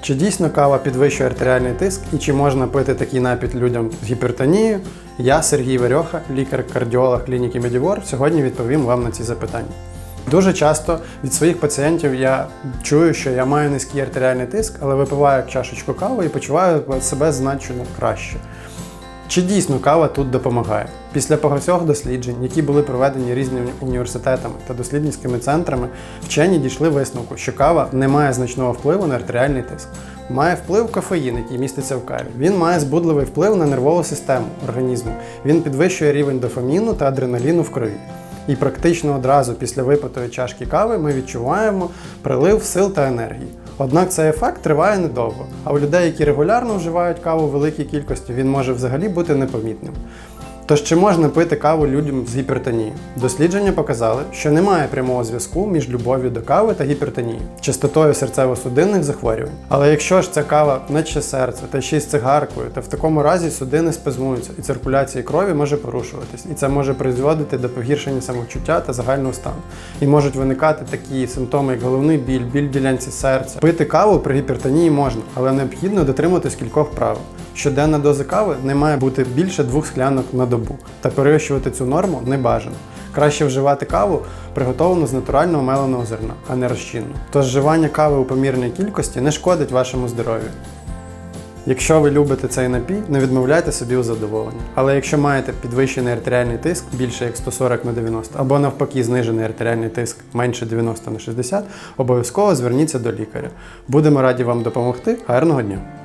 Чи дійсно кава підвищує артеріальний тиск і чи можна пити такий напід людям з гіпертонією? Я, Сергій Варьоха, лікар-кардіолог клініки Медівор, сьогодні відповім вам на ці запитання. Дуже часто від своїх пацієнтів я чую, що я маю низький артеріальний тиск, але випиваю чашечку кави і почуваю себе значно краще. Чи дійсно кава тут допомагає? Після багатьох досліджень, які були проведені різними університетами та дослідницькими центрами, вчені дійшли висновку, що кава не має значного впливу на артеріальний тиск. Має вплив кофеїн, який міститься в каві. Він має збудливий вплив на нервову систему організму. Він підвищує рівень дофаміну та адреналіну в крові. І практично одразу після випитої чашки кави ми відчуваємо прилив сил та енергії. Однак цей ефект триває недовго, а у людей, які регулярно вживають каву в великій кількості, він може взагалі бути непомітним. Тож чи можна пити каву людям з гіпертонією? Дослідження показали, що немає прямого зв'язку між любов'ю до кави та гіпертонією, частотою серцево-судинних захворювань. Але якщо ж ця кава наче серце та ще й з цигаркою, то в такому разі судини спазмуються і циркуляція крові може порушуватись, і це може призводити до погіршення самочуття та загального стану. І можуть виникати такі симптоми, як головний біль, біль в ділянці серця. Пити каву при гіпертонії можна, але необхідно дотримуватись кількох правил. Щоденна доза кави не має бути більше двох склянок на добу, та перевищувати цю норму не бажано. Краще вживати каву, приготовану з натурального меленого зерна, а не розчинну. Тож вживання кави у помірній кількості не шкодить вашому здоров'ю. Якщо ви любите цей напій, не відмовляйте собі у задоволенні. Але якщо маєте підвищений артеріальний тиск більше як 140 на 90, або навпаки знижений артеріальний тиск менше 90 на 60, обов'язково зверніться до лікаря. Будемо раді вам допомогти. Гарного дня!